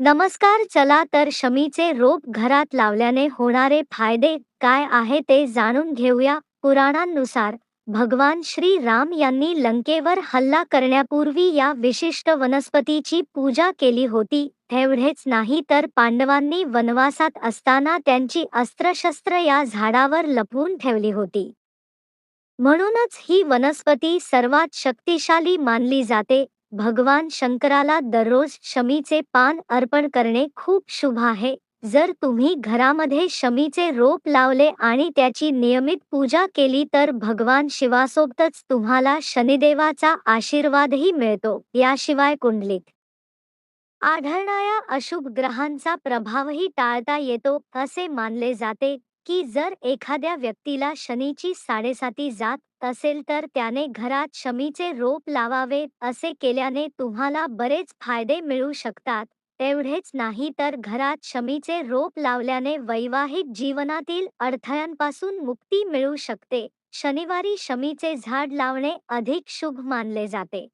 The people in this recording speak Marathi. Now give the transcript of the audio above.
नमस्कार चला तर शमीचे रोप घरात लावल्याने होणारे फायदे काय आहे ते जाणून घेऊया पुराणांनुसार. भगवान श्री राम यांनी लंकेवर हल्ला करण्यापूर्वी या विशिष्ट वनस्पतीची पूजा केली होती. एवढेच नाही तर पांडवांनी वनवासात असताना त्यांची अस्त्रशस्त्र या झाडावर लपवून ठेवली होती. म्हणूनच ही वनस्पती सर्वात शक्तिशाली मानली जाते. भगवान शंकराला दररोज शमीचे पान अर्पण करणे खूप शुभ आहे. जर तुम्ही घरामध्ये शमीचे रोप लावले आणि त्याची नियमित पूजा केली तर भगवान शिवासोबतच तुम्हाला शनिदेवाचा आशीर्वादही मिळतो याशिवाय कुंडलीत. आढळणाऱ्या अशुभ ग्रहांचा प्रभावही टाळता येतो असे मानले जाते. की जर एखाद्या व्यक्तीला शनीची साडेसाती जात असेल तर त्याने घरात शमीचे रोप लावावे असे केल्याने तुम्हाला बरेच फायदे मिळू शकतात. एवढेच नाही तर घरात शमीचे रोप लावल्याने वैवाहिक जीवनातील अडथळ्यांपासून मुक्ती मिळू शकते. शनिवारी शमीचे झाड लावणे अधिक शुभ मानले जाते.